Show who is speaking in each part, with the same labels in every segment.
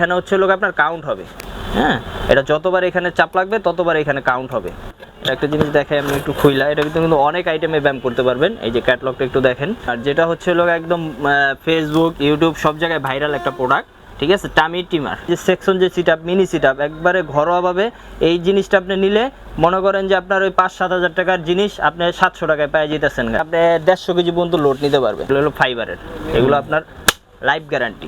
Speaker 1: এইখানে হচ্ছে লোক আপনার কাউন্ট হবে। হ্যাঁ? এটা যতবার এখানে চাপ লাগবে, ততবার এখানে কাউন্ট হবে। একটা জিনিস দেখাই, আমি একটু খুইলা। এটা কিন্তু কিন্তু অনেক আইটেমে ব্যায়াম করতে পারবেন। এই যে ক্যাটলগটা একটু দেখেন। আর যেটা হচ্ছে লোক একদম ফেসবুক ইউটিউব সব জায়গায় ভাইরাল একটা প্রোডাক্ট ঠিক আছে? টামি টিমার যে সেকশন যে sit up mini sit up একবারে ঘরোয়াভাবে এই জিনিসটা আপনি নিলে, মনে করেন যে আপনার ওই পাঁচ সাত হাজার টাকার জিনিস আপনি সাতশো টাকায় পেয়ে যেতেছেন আপনি দেড়শো কেজি পর্যন্ত লোড নিতে পারবেন। এগুলো হলো ফাইবারের এগুলো আপনার লাইফ গ্যারান্টি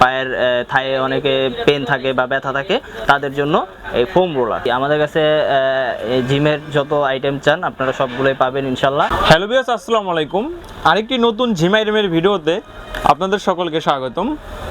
Speaker 1: পায়ের থায়ে অনেকে পেন থাকে বা ব্যথা থাকে তাদের জন্য এই ফোম রোলার আমাদের কাছে জিমের যত আইটেম চান আপনারা সবগুলোই পাবেন ইনশাল্লাহ।
Speaker 2: হ্যালো বিয়াস আসসালামু আলাইকুম। আরেকটি নতুন জিম আইটেমের ভিডিওতে আপনাদের সকলকে স্বাগতম।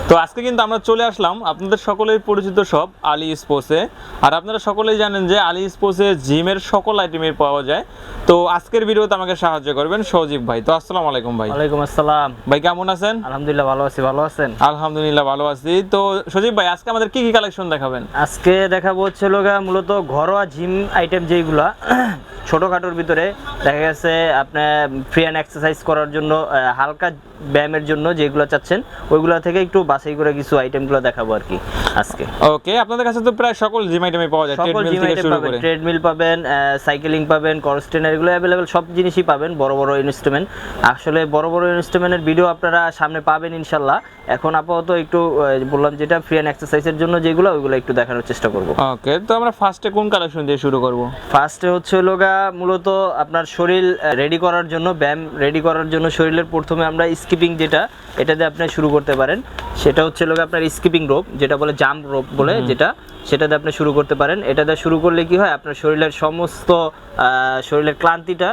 Speaker 2: তো আজকে কিন্তু আমরা চলে আসলাম আপনাদের সকলের পরিচিত সব আলী স্পোর্টসে। আর আপনারা সকলেই জানেন যে আলী স্পোর্টসে জিমের সকল আইটেমের পাওয়া যায়। তো আজকের ভিডিওতে আমাকে সাহায্য করবেন সজীব ভাই। তো আসসালামু আলাইকুম ভাই।
Speaker 1: ওয়ালাইকুম আসসালাম।
Speaker 2: ভাই কেমন আছেন?
Speaker 1: আলহামদুলিল্লাহ ভালো আছি ভালো আছেন?
Speaker 2: আলহামদুলিল্লাহ ভালো আছি। তো সজীব ভাই আজকে আমাদের কি কি কালেকশন দেখাবেন?
Speaker 1: আজকে দেখাবো হচ্ছে লোগা মূলত ঘরোয়া জিম আইটেম যেগুলা ছোটোখাটোর ভিতরে দেখা গেছে আপনার ফ্রি অ্যান্ড এক্সারসাইজ করার জন্য হালকা ব্যায়ামের জন্য যেগুলো চাচ্ছেন ওইগুলো থেকে একটু বাছাই করে কিছু আইটেমগুলো দেখাবো আর কি আজকে।
Speaker 2: ওকে আপনাদের কাছে তো প্রায় সকল জিম আইটেমে পাওয়া যায়
Speaker 1: সকল জিম আইটেম পাবেন ট্রেডমিল পাবেন সাইকেলিং পাবেন করস্টেনার এগুলো অ্যাভেলেবেল সব জিনিসই পাবেন বড় বড় ইনস্ট্রুমেন্ট আসলে বড় বড় ইনস্ট্রুমেন্টের ভিডিও আপনারা সামনে পাবেন ইনশাল্লাহ। এখন আপাতত একটু বললাম যেটা ফ্রি অ্যান্ড এক্সারসাইজের জন্য যেগুলো ওইগুলো একটু দেখানোর চেষ্টা করব।
Speaker 2: ওকে তো আমরা ফার্স্টে কোন কালেকশন দিয়ে শুরু করব?
Speaker 1: ফার্স্টে হচ্ছে লোগা মূলত আপনার শরীর রেডি করার জন্য ব্যায়াম রেডি করার জন্য শরীরের প্রথমে আমরা স্কিপিং যেটা এটা দিয়ে আপনি শুরু করতে পারেন। সেটা হচ্ছে লোক আপনার স্কিপিং রোপ যেটা বলে জাম্প রোপ বলে যেটা সেটা দিয়ে আপনি শুরু করতে পারেন। এটা দিয়ে শুরু করলে কি হয়? আপনার শরীরের সমস্ত আহ, শরীরের ক্লান্তিটা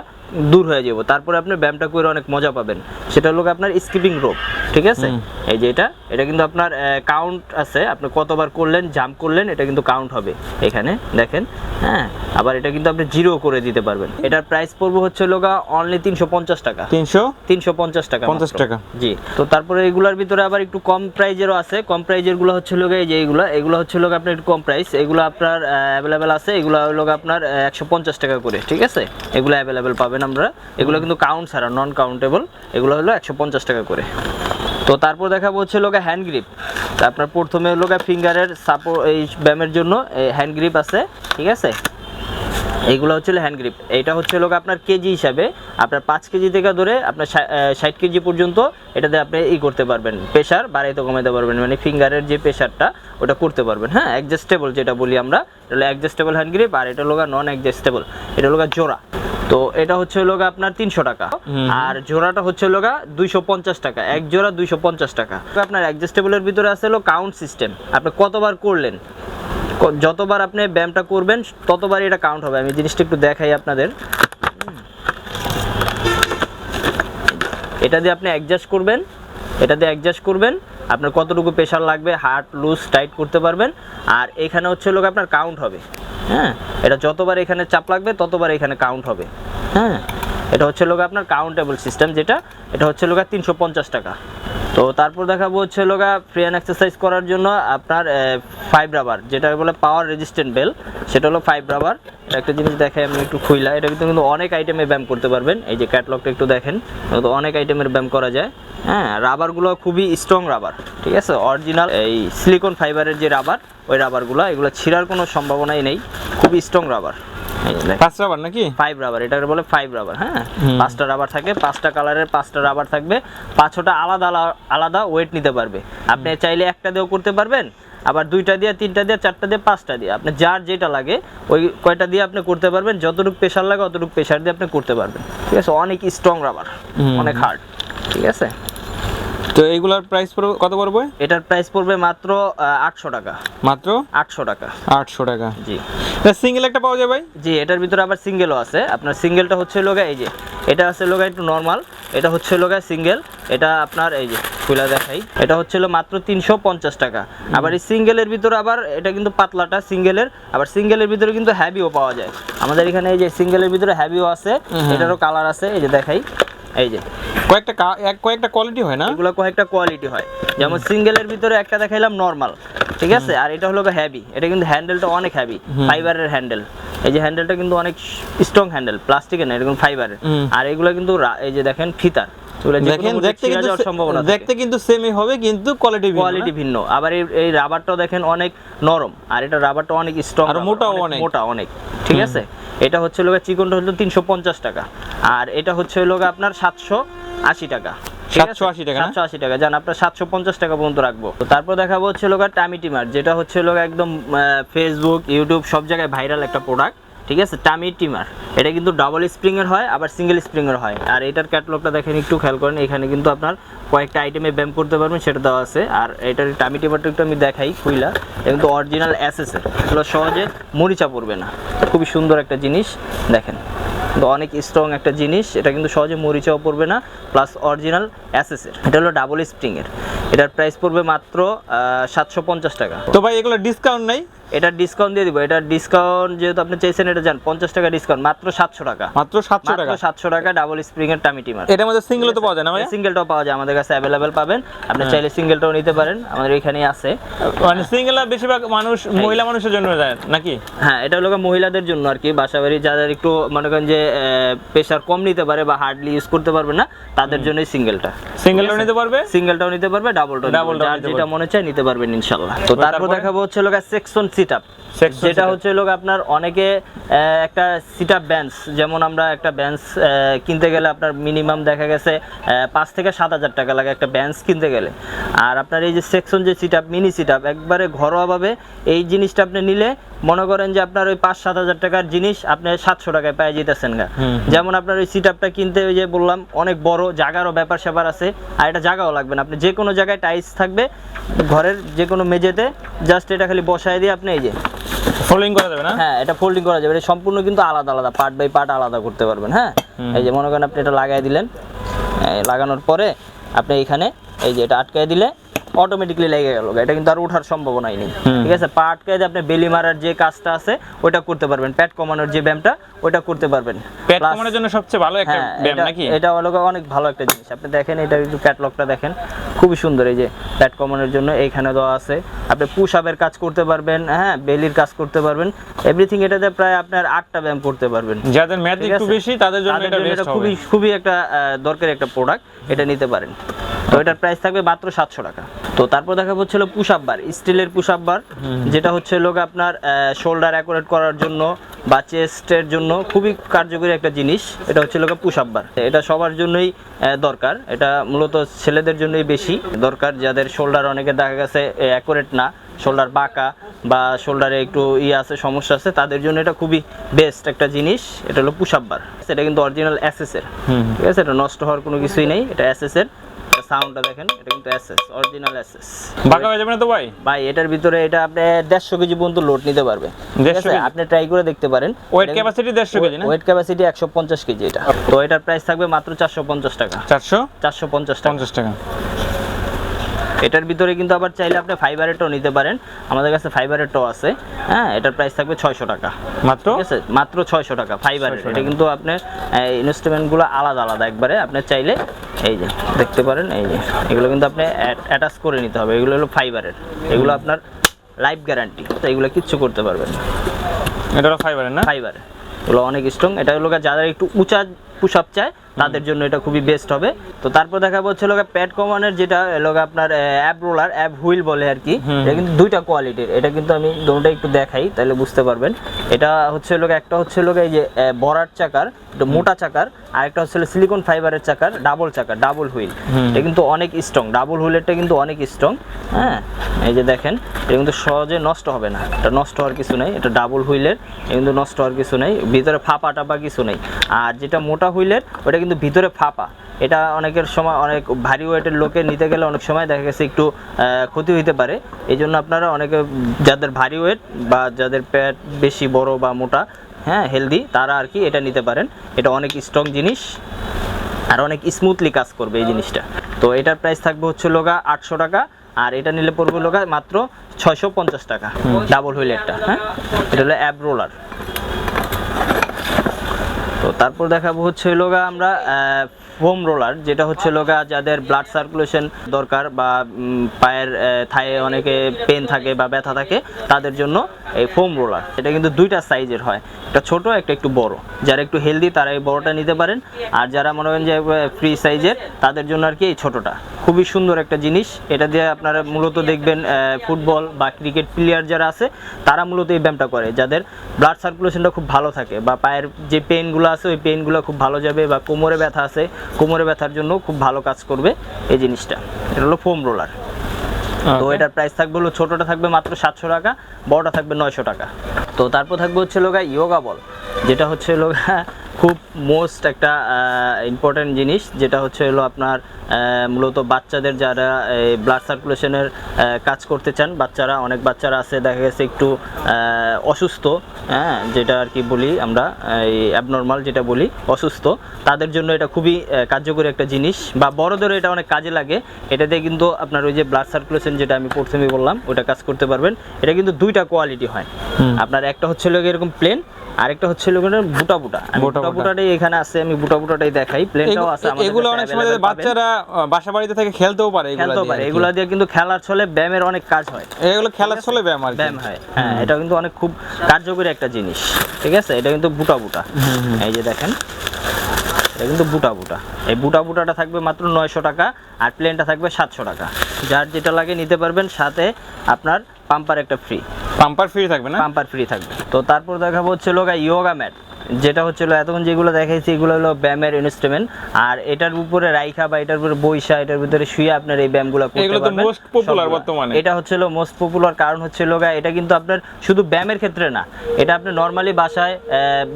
Speaker 1: দূর হয়ে যাব। তারপরে আপনি ব্যায়ামটা করে অনেক মজা পাবেন। সেটা হলো আপনার স্কিপিং রোপ ঠিক আছে? এই যে এটা এটা কিন্তু আপনার কাউন্ট আছে। আপনি কতবার করলেন জাম্প করলেন এটা কিন্তু কাউন্ট হবে এখানে দেখেন হ্যাঁ? আবার এটা কিন্তু আপনি জিরো করে দিতে পারবেন। এটার প্রাইস পড়বে হচ্ছে লোগা অনলি তিনশো পঞ্চাশ টাকা।
Speaker 2: তিনশো?
Speaker 1: তিনশো পঞ্চাশ টাকা
Speaker 2: 50
Speaker 1: মাত্র।
Speaker 2: টাকা।
Speaker 1: জি তো তারপরে এগুলোর ভিতরে আবার একটু কম প্রাইজেরও আছে। কম প্রাইজেরগুলো হচ্ছে লোক এই যে এগুলো এগুলো হচ্ছে লোক আপনার একটু কম প্রাইস এগুলো আপনার অ্যাভেলেবেল আছে। এগুলো হলো আপনার একশো পঞ্চাশ টাকা করে ঠিক আছে? এগুলো অ্যাভেলেবেল পাবেন। আমরা। এগুলো কিন্তু কাউন্ট ছাড়া নন কাউন্টেবল এগুলো হলো একশো পঞ্চাশ টাকা করে। তো তারপর দেখাবো হচ্ছে লোকে হ্যান্ড গ্রিপ আপনার প্রথমে লোকে ফিঙ্গারের সাপোর্ট এই ব্যায়ামের জন্য হ্যান্ড গ্রিপ আছে, ঠিক আছে? এইগুলো হচ্ছে হ্যান্ড গ্রিপ এইটা হচ্ছে লোক আপনার কেজি হিসাবে, আপনার পাঁচ কেজি থেকে ধরে আপনার ষাট কেজি পর্যন্ত এটাতে আপনি ই করতে পারবেন। প্রেশার বাড়াইতে কমাইতে পারবেন মানে ফিঙ্গারের যে প্রেশারটা ওটা করতে পারবেন। হ্যাঁ অ্যাডজাস্টেবল যেটা বলি আমরা, এটা হলো অ্যাডজাস্টেবল হ্যান্ড গ্রিপ আর এটা লোক নন অ্যাডজাস্টেবল এটা লোক জোড়া। তো এটা হচ্ছে লোক আপনার তিনশো টাকা। আর জোড়াটা হচ্ছে লোকা দুইশো পঞ্চাশ টাকা। এক জোড়া দুইশো পঞ্চাশ টাকা। আপনার অ্যাডজাস্টেবলের ভিতরে আছে হলো কাউন্ট সিস্টেম আপনি কতবার করলেন? যতবার আপনি ব্যায়ামটা করবেন ততবার এটা কাউন্ট হবে। আমি জিনিসটা একটু দেখাই আপনাদের। এটা দিয়ে আপনি অ্যাডজাস্ট করবেন। এটা দিয়ে অ্যাডজাস্ট করবেন। আপনার কতটুকু প্রেশার লাগবে হার্ট লুজ টাইট করতে পারবেন। আর এখানে হচ্ছে লোক আপনার কাউন্ট হবে। হ্যাঁ? এটা যতবার এখানে চাপ লাগবে, ততবার এখানে কাউন্ট হবে। হ্যাঁ? এটা হচ্ছে লোক আপনার কাউন্টেবল সিস্টেম যেটা, এটা হচ্ছে লোক তিনশো পঞ্চাশ টাকা। তো তারপর দেখাবো হচ্ছে লোকা ফ্রি অ্যান্ড এক্সারসাইজ করার জন্য আপনার ফাইভ রাবার যেটা বলে পাওয়ার রেজিস্ট্যান্ট বেল সেটা হলো ফাইভ রাবার একটা জিনিস দেখাই, আমি একটু খুইলা, এটা কিন্তু কিন্তু অনেক আইটেমে ব্যায়াম করতে পারবেন। এই যে ক্যাটলগটা একটু দেখেন তো অনেক আইটেমের ব্যায়াম করা যায়। হ্যাঁ রাবারগুলো খুবই স্ট্রং রাবার ঠিক আছে? অরিজিনাল এই সিলিকন ফাইবারের যে রাবার ওই রাবারগুলো এগুলো ছিঁড়ার কোনো সম্ভাবনাই নেই। খুবই স্ট্রং রাবার এই যে দেখেন।
Speaker 2: পাঁচ রাবার নাকি?
Speaker 1: ফাইভ রাবার এটাকে বলে ফাইভ রাবার হ্যাঁ? পাঁচটা রাবার থাকে পাঁচটা কালারের পাঁচটা রাবার থাকবে। পাঁচটা আলাদা আলাদা ওয়েট নিতে পারবে। আপনি চাইলে একটা দিয়েও করতে পারবেন আবার দুইটা দিয়ে তিনটা দিয়ে চারটা দিয়ে পাঁচটা দিয়ে। আপনি যার যেটা লাগে ওই কয়টা দিয়ে আপনি করতে পারবেন যতটুকু প্রেশার লাগে অতটুকু প্রেশার দিয়ে আপনি করতে পারবেন। ঠিক আছে? অনেক স্ট্রং রাবার অনেক হার্ড ঠিক আছে?
Speaker 2: তো এইগুলার প্রাইস পড়বে কত পড়বে?
Speaker 1: এটার প্রাইস পড়বে মাত্র আটশো টাকা।
Speaker 2: মাত্র?
Speaker 1: আটশো টাকা।
Speaker 2: আটশো টাকা।
Speaker 1: জি।
Speaker 2: সিঙ্গেল একটা পাওয়া যায় ভাই?
Speaker 1: জি এটার ভিতরে আবার সিঙ্গেলও আছে। আপনার সিঙ্গেলটা হচ্ছে লোগা এই যে এটা আছে লোগা একটু নর্মাল এটা হচ্ছে লোগা সিঙ্গেল এটা আপনার এই যে খুলা দেখাই। এটা হচ্ছে হলো মাত্র তিনশো পঞ্চাশ টাকা। আবার এই সিঙ্গেলের ভিতরে আবার এটা কিন্তু পাতলাটা সিঙ্গেলের আবার সিঙ্গেলের ভিতরে কিন্তু হ্যাভিও পাওয়া যায়। আমাদের এখানে এই যে সিঙ্গেলের ভিতরে হ্যাভিও আছে এটারও কালার আছে এই যে দেখাই। এই যে
Speaker 2: কয়েকটা কয়েকটা কোয়ালিটি হয় না?
Speaker 1: এগুলো কয়েকটা কোয়ালিটি হয়। যেমন সিঙ্গেলের ভিতরে একটা দেখাইলাম নর্মাল ঠিক আছে? আর এটা হলো হ্যাভি এটা কিন্তু হ্যান্ডেলটা অনেক হ্যাভি ফাইবারের হ্যান্ডেল এই যে হ্যান্ডেলটা কিন্তু অনেক স্ট্রং হ্যান্ডেল প্লাস্টিকের না এরকম ফাইবারের আর এগুলো কিন্তু এই যে দেখেন ফিতার
Speaker 2: দেখেন দেখতে কিন্তু
Speaker 1: সম্ভাবনা
Speaker 2: দেখতে কিন্তু সেমই হবে কিন্তু কোয়ালিটি
Speaker 1: কোয়ালিটি ভিন্ন। আবার এই রাবারটাও দেখেন অনেক নরম আর এটা রাবারটা অনেক স্ট্রং
Speaker 2: আর অনেক।
Speaker 1: মোটা অনেক ঠিক আছে? এটা হচ্ছে লোক চিকনটা হলো তিনশো পঞ্চাশ টাকা। আর এটা হচ্ছে লোক আপনার সাতশো আশি টাকা। আছে?
Speaker 2: 780 টাকা সাতশো
Speaker 1: আশি টাকা। জান আপনার সাতশো পঞ্চাশ টাকা পর্যন্ত রাখব। তো তারপর দেখাবো হচ্ছে লোক টামি টিমার যেটা হচ্ছে লোক একদম ফেসবুক ইউটিউব সব জায়গায় ভাইরাল একটা প্রোডাক্ট ঠিক আছে? Tummy trimmer. এটা কিন্তু ডাবল স্প্রিং এর হয়, আবার সিঙ্গেল স্প্রিং এর হয়। আর এটার ক্যাটলগটা দেখেন, একটু খেয়াল করেন, এখানে কিন্তু আপনার কয়েকটা আইটেমে ব্যায়াম করতে পারবেন, সেটা দেওয়া আছে। আর এটার টামি টিমারটা একটু আমি দেখাই, খুইলা। কিন্তু অরিজিনাল অ্যাসেস এর। এগুলো সহজে মরিচা পড়বে না। খুবই সুন্দর একটা জিনিস, দেখেন। অনেক স্ট্রং একটা জিনিস, এটা কিন্তু সহজে মরিচাও পড়বে না প্লাস অরিজিনাল অ্যাসেসের এটা হলো ডাবল স্প্রিং এর এটার প্রাইস পড়বে মাত্র সাতশো পঞ্চাশ টাকা।
Speaker 2: তো ভাই এগুলো ডিসকাউন্ট নাই?
Speaker 1: এটা ডিসকাউন্ট দিয়ে দিব। এটা ডিসকাউন্ট যেহেতু আপনি চাইছেন এটা যান পঞ্চাশ টাকা ডিসকাউন্ট মাত্র সাতশো টাকা।
Speaker 2: মাত্র সাতশো টাকা?
Speaker 1: সাতশো টাকা ডাবল স্প্রিং এর টামি টিমার
Speaker 2: এটার মধ্যে সিঙ্গেল তো পাওয়া যায় না
Speaker 1: সিঙ্গেলটাও পাওয়া যায় আমাদের কাছে অ্যাভেলেবেল পাবেন। আপনি
Speaker 2: হ্যাঁ।
Speaker 1: চাইলে সিঙ্গেলটাও নিতে পারেন আমাদের এখানেই আছে।
Speaker 2: মানে সিঙ্গেল বেশিরভাগ মানুষ মহিলা মানুষের জন্য যায় নাকি?
Speaker 1: হ্যাঁ এটা হলো মহিলাদের জন্য আর কি বাসাবাড়ি যাদের একটু মনে করেন যে প্রেশার কম নিতে পারে বা হার্ডলি ইউজ করতে পারবে না তাদের জন্যই সিঙ্গেলটা
Speaker 2: সিঙ্গেলও নিতে পারবে?
Speaker 1: সিঙ্গেলটাও নিতে পারবে
Speaker 2: ডাবল টাও
Speaker 1: যেটা মনে চায় নিতে পারবেন ইনশাল্লাহ। তো তারপর দেখাবো হচ্ছে লোক সেকশন সিটআপ
Speaker 2: Section
Speaker 1: যেটা হচ্ছে লোক আপনার অনেকে একটা সিটআপ বেঞ্চ যেমন আমরা একটা বেঞ্চ কিনতে গেলে আপনার মিনিমাম দেখা গেছে পাঁচ থেকে সাত হাজার টাকা লাগে একটা বেঞ্চ কিনতে গেলে। আর আপনার এই যে সেকশন যে সিটআপ মিনি সিটআপ একবারে ঘরোয়াভাবে এই জিনিসটা আপনি নিলে মনে করেন যে আপনার ওই পাঁচ সাত হাজার টাকার জিনিস আপনি সাতশো টাকায় পেয়ে যেতেছেন গা। যেমন আপনার ওই সিটআপটা কিনতে ওই যে বললাম অনেক বড় জায়গারও ব্যাপার স্যাপার আছে আর এটা জায়গাও লাগবে না। আপনি যে কোনো জায়গায় টাইলস থাকবে ঘরের যে কোনো মেঝেতে জাস্ট এটা খালি বসায় দিয়ে আপনি এই যে
Speaker 2: ফোল্ডিং করা যাবে না?
Speaker 1: হ্যাঁ এটা ফোল্ডিং করা যাবে। এটা সম্পূর্ণ কিন্তু আলাদা আলাদা পার্ট বাই পার্ট আলাদা করতে পারবেন হ্যাঁ? এই যে মনে করেন আপনি এটা লাগাই দিলেন লাগানোর পরে আপনি এখানে এই যে এটা আটকায় দিলে অটোমেটিকলি লেগে গেল। এটা কিন্তু আর ওঠার সম্ভাবনাই নেই। ঠিক আছে? পা আটকায় আপনি বেলি মারার যে কাজটা আছে ওটা করতে পারবেন। প্যাট কমানোর যে ব্যায়ামটা ওটা করতে পারবেন। Plus-
Speaker 2: কমানোর জন্য সবচেয়ে ভালো একটা
Speaker 1: হ্যাঁ
Speaker 2: ব্যায়াম নাকি?
Speaker 1: এটা হলো অনেক ভালো একটা জিনিস। আপনি দেখেন এটা একটু ক্যাটলগটা দেখেন। খুবই সুন্দর এই যে প্যাট কমানোর জন্য। এইখানে দেওয়া আছে আপনি পুশ আপের কাজ করতে পারবেন হ্যাঁ বেলির কাজ করতে পারবেন। এভরিথিং এটাতে প্রায় আপনার আটটা ব্যায়াম করতে পারবেন।
Speaker 2: যাদের ম্যাথ একটু বেশি তাদের জন্য এটা
Speaker 1: খুবই খুবই একটা দরকারি একটা প্রোডাক্ট এটা নিতে পারেন। তো এটার প্রাইস থাকবে মাত্র সাতশো টাকা। তো তারপর দেখা হচ্ছিল পুশ আপ বার স্টিলের পুশ আপ বার যেটা হচ্ছে লোক আপনার শোল্ডার অ্যাকুরেট করার জন্য বা চেস্টের জন্য খুবই কার্যকরী একটা জিনিস। এটা হচ্ছে লোক পুশ আপ বার এটা সবার জন্যই দরকার। এটা মূলত ছেলেদের জন্যই বেশি দরকার যাদের শোল্ডার অনেকে দেখা গেছে অ্যাকুরেট না। শোল্ডার বাঁকা বা শোল্ডারে একটু ইয়ে আছে সমস্যা আছে তাদের জন্য এটা খুবই বেস্ট একটা জিনিস। এটা হলো পুশ আপ বার এটা কিন্তু অরিজিনাল অ্যাসেসের ঠিক আছে? এটা নষ্ট হওয়ার কোনো কিছুই নেই। এটা অ্যাসেসের সাউন্ডটা দেখেন এটা কিন্তু এসএস অরিজিনাল এসএস
Speaker 2: বাঁকা হয়ে যাবে না তো ভাই?
Speaker 1: ভাই এটার ভিতরে এটা আপনি দেড়শো কেজি পর্যন্ত লোড নিতে পারবে ঠিক আছে? আপনি ট্রাই করে দেখতে পারেন।
Speaker 2: ওয়েট ক্যাপাসিটি দেড়শো কেজি না?
Speaker 1: ওয়েট ক্যাপাসিটি একশো পঞ্চাশ কেজি এটা। তো এটার প্রাইস থাকবে মাত্র চারশো পঞ্চাশ টাকা।
Speaker 2: চারশো?
Speaker 1: চারশো পঞ্চাশ টাকা।
Speaker 2: পঞ্চাশ টাকা।
Speaker 1: এটার ভিতরে কিন্তু আবার চাইলে আপনি ফাইবারেরটাও নিতে পারেন। আমাদের কাছে ফাইবারেরটাও আছে। হ্যাঁ এটার প্রাইস থাকবে ছয়শো টাকা।
Speaker 2: মাত্র?
Speaker 1: ঠিক আছে? মাত্র ছয়শো টাকা ফাইবারের এটা কিন্তু আপনার ইনস্ট্রুমেন্টগুলো আলাদা আলাদা একবারে। আপনি চাইলে এই যে দেখতে পারেন এই যে এগুলো কিন্তু আপনি অ্যাটাচ করে নিতে হবে। এগুলো হলো ফাইবারের এগুলো আপনার লাইফ গ্যারান্টি তো এগুলো কিচ্ছু করতে পারবেন না।
Speaker 2: এটা হলো ফাইবারের না?
Speaker 1: ফাইবার এগুলো অনেক স্ট্রং এটা হলো গিয়ে যারা একটু উঁচা পুশ আপ চায় তাদের জন্য এটা খুবই বেস্ট হবে। তো তারপর দেখা হচ্ছে লোক প্যাড কমানের যেটা লোক আপনার অ্যাপ রোলার অ্যাপ হুইল বলে আর কি। এটা কিন্তু দুইটা কোয়ালিটির এটা কিন্তু আমি দুটোটা একটু দেখাই তাহলে বুঝতে পারবেন। এটা হচ্ছে লোক একটা হচ্ছে লোক এই যে বরাট চাকার একটু মোটা চাকার আর একটা হচ্ছে সিলিকন ফাইবারের চাকার ডাবল চাকার ডাবল হুইল। এটা কিন্তু অনেক স্ট্রং ডাবল হুইলেরটা কিন্তু অনেক স্ট্রং হ্যাঁ? এই যে দেখেন এটা কিন্তু সহজে নষ্ট হবে না। এটা নষ্ট হওয়ার কিছু নেই এটা ডাবল হুইলের কিন্তু নষ্ট হওয়ার কিছু নেই ভিতরে ফাঁপা টাপা কিছু নেই। আর যেটা মোটা হুইলের ওটা কিন্তু ভিতরে ফাঁপা। এটা অনেকের সময় অনেক ভারী ওয়েটের লোকে নিতে গেলে অনেক সময় দেখা গেছে একটু ক্ষতি হইতে পারে। এই জন্য আপনারা অনেকে যাদের ভারী ওয়েট বা যাদের পেট বেশি বড় বা মোটা হ্যাঁ হেলদি তারা আর কি এটা নিতে পারেন। এটা অনেক স্ট্রং জিনিস আর অনেক স্মুথলি কাজ করবে এই জিনিসটা। তো এটার প্রাইস থাকবে হচ্ছে লোগা আটশো টাকা আর এটা নিলে পড়বে লোগা মাত্র ছয়শো পঞ্চাশ টাকা ডাবল হুইলেরটা হ্যাঁ? এটা হলো অ্যাব রোলার তো তারপর দেখাবো হচ্ছে লোগা আমরা ফোম রোলার যেটা হচ্ছে লোগা যাদের ব্লাড সার্কুলেশন দরকার বা পায়ের থায়ে অনেকে পেন থাকে বা ব্যথা থাকে, তাদের জন্য এই ফোম রোলার এটা কিন্তু দুইটা সাইজের হয়। একটা ছোট, একটা একটু বড়। যারা একটু হেলদি তারা এই বড়টা নিতে পারেন। আর যারা মনে করেন যে ফ্রি সাইজের তাদের জন্য আর কি এই ছোটটা। খুবই সুন্দর একটা জিনিস। এটা দিয়ে আপনারা মূলত দেখবেন ফুটবল বা ক্রিকেট প্লেয়ার যারা আছে, তারা মূলত এই ব্যায়ামটা করে। যাদের ব্লাড সার্কুলেশনটা খুব ভালো থাকে বা পায়ের যে পেনগুলো আছে, ওই পেনগুলো খুব ভালো যাবে বা কোমরে ব্যথা আছে, কোমরে ব্যথার জন্য খুব ভালো কাজ করবে এই জিনিসটা। এটা হলো ফোম রোলার তো এটার প্রাইস থাকবে হলো ছোটটা থাকবে মাত্র সাতশো টাকা বড়টা থাকবে নয়শো টাকা। তো তারপর থাকবে হচ্ছে লোগা ইয়োগা বল যেটা হচ্ছে লোগা খুব মোস্ট একটা ইম্পর্টেন্ট জিনিস যেটা হচ্ছে হলো আপনার মূলত বাচ্চাদের যারা এই ব্লাড সার্কুলেশনের কাজ করতে চান বাচ্চারা অনেক বাচ্চারা আছে দেখা গেছে একটু অসুস্থ হ্যাঁ যেটা আর কি বলি আমরা এই অ্যাবনর্মাল যেটা বলি অসুস্থ তাদের জন্য এটা খুবই কার্যকরী একটা জিনিস বা বড়দেরও এটা অনেক কাজে লাগে এটাতে কিন্তু আপনার ওই যে ব্লাড সার্কুলেশন যেটা আমি প্রথমে বললাম ওটা কাজ করতে পারবেন এটা কিন্তু দুইটা কোয়ালিটি হয়। আপনার একটা হচ্ছে এরকম প্লেন আরেকটা হচ্ছে লোক বুটা বুটা।
Speaker 2: বুটা
Speaker 1: বুটা
Speaker 2: বুটা।
Speaker 1: বুটাটাই এখানে আছে আমি বুটা বুটাটাই দেখাই। প্লেনটাও আছে আমাদের
Speaker 2: এগুলো অনেক সময় বাচ্চারা বাসা বাড়িতে থেকে খেলতেও পারে এগুলো
Speaker 1: খেলতেও পারে। এগুলা দিয়ে কিন্তু খেলার ছলে ব্যায়ামের অনেক কাজ হয়।
Speaker 2: এগুলো খেলার চলে ব্যায়াম আর।
Speaker 1: ব্যায়াম হয়। হ্যাঁ এটা কিন্তু অনেক খুব কার্যকরী একটা জিনিস। ঠিক আছে? এটা কিন্তু বুটা বুটা। এই যে দেখেন এটা কিন্তু বুটা বুটা। এই বুটা বুটাটা থাকবে মাত্র নয়শো টাকা আর প্লেনটা থাকবে সাতশো টাকা। যার যেটা লাগে নিতে পারবেন সাথে আপনার পাম্পার একটা ফ্রি
Speaker 2: পাম্পার ফ্রি থাকবে না?
Speaker 1: পাম্পার ফ্রি থাকবে। তো তারপর দেখাবো হচ্ছে লোক ইয়োগা ম্যাট যেটা হচ্ছে এতক্ষণ যেগুলো দেখাইছি এগুলো হলো ব্যায়ামের ইনস্ট্রুমেন্ট আর এটার উপরে রাইখা বা এটার উপরে বৈশা এটার ভিতরে শুয়ে আপনার এই ব্যায়ামগুলো করতে পারবেন।
Speaker 2: বর্তমানে।
Speaker 1: এটা হচ্ছে মোস্ট পপুলার কারণ হচ্ছে হলো এটা কিন্তু আপনার শুধু ব্যায়ামের ক্ষেত্রে না এটা আপনি নর্মালি বাসায়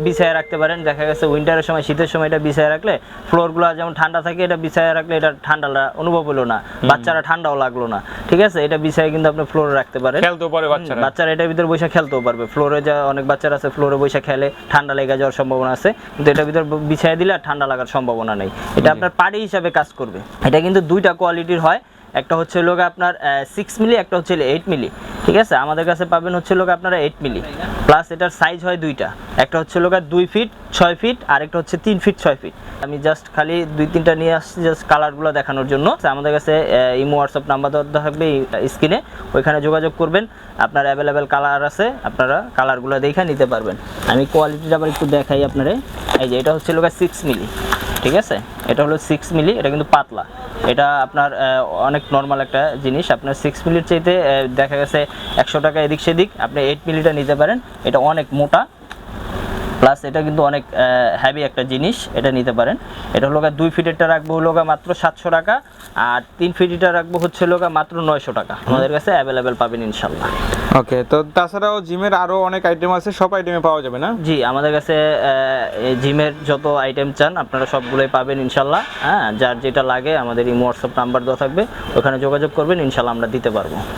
Speaker 1: বিছায় রাখতে পারেন। দেখা গেছে উইন্টারের সময় শীতের সময় এটা বিছায় রাখলে ফ্লোরগুলো যেমন ঠান্ডা থাকে এটা বিছায় রাখলে এটা ঠান্ডা অনুভব হলো না বাচ্চারা ঠান্ডাও লাগল না। ঠিক আছে? এটা বিছায় কিন্তু আপনি ফ্লোরে রাখতে পারেন।
Speaker 2: খেলতেও পারে বাচ্চারা।
Speaker 1: বাচ্চারা এটার ভিতরে বসে খেলতেও পারবে। ফ্লোরে যা অনেক বাচ্চারা আছে ফ্লোরে বসে খেলে ঠান্ডা লেগে যাওয়ার সম্ভাবনা আছে। কিন্তু এটার ভিতর বিছাই দিলে আর ঠান্ডা লাগার সম্ভাবনা নেই। এটা আপনার পাড়ি হিসাবে কাজ করবে। এটা কিন্তু দুইটা কোয়ালিটির হয়। একটা হচ্ছে লোক আপনার সিক্স মিলি একটা হচ্ছে এইট মিলি ঠিক আছে? আমাদের কাছে পাবেন হচ্ছে লোক আপনারা এইট মিলি প্লাস এটার সাইজ হয় দুইটা। একটা হচ্ছে লোক দুই ফিট ছয় ফিট আর একটা হচ্ছে তিন ফিট ছয় ফিট আমি জাস্ট খালি দুই তিনটা নিয়ে আসছি জাস্ট কালারগুলো দেখানোর জন্য। আমাদের কাছে ইমো হোয়াটসঅ্যাপ নাম্বার দেওয়া থাকবে স্ক্রিনে ওইখানে যোগাযোগ করবেন। আপনার অ্যাভেলেবেল কালার আছে, আপনারা কালারগুলো দেখে নিতে পারবেন। আমি কোয়ালিটিটা আবার একটু দেখাই আপনারে। এই যে এটা হচ্ছে লোক সিক্স মিলি ঠিক আছে? এটা হলো সিক্স মিলি এটা কিন্তু পাতলা। এটা আপনার অনেক নর্মাল একটা জিনিস। আপনার সিক্স মিলির চাইতে দেখা গেছে একশো টাকা এদিক সেদিক। আপনি এইট মিলিটা নিতে পারেন। এটা অনেক মোটা। প্লাস এটা কিন্তু অনেক হ্যাভি একটা জিনিস। এটা নিতে পারেন। এটা হলো দুই ফিটেরটা রাখব হলো মাত্র সাতশো টাকা। আর তিন ফিটিটা রাখব হচ্ছে হলো মাত্র নয়শো টাকা। আমাদের কাছে অ্যাভেলেবেল পাবেন ইনশাল্লাহ।
Speaker 2: ওকে, তো তাছাড়াও জিমের আরও অনেক আইটেম আছে, সব আইটেমে পাওয়া যাবে না?
Speaker 1: জি, আমাদের কাছে জিমের যত আইটেম চান, আপনারা সবগুলোই পাবেন ইনশাল্লাহ। হ্যাঁ যার যেটা লাগে, আমাদের এই হোয়াটসঅ্যাপ নাম্বার দেওয়া থাকবে, ওখানে যোগাযোগ করবেন, ইনশাল্লাহ আমরা দিতে পারব।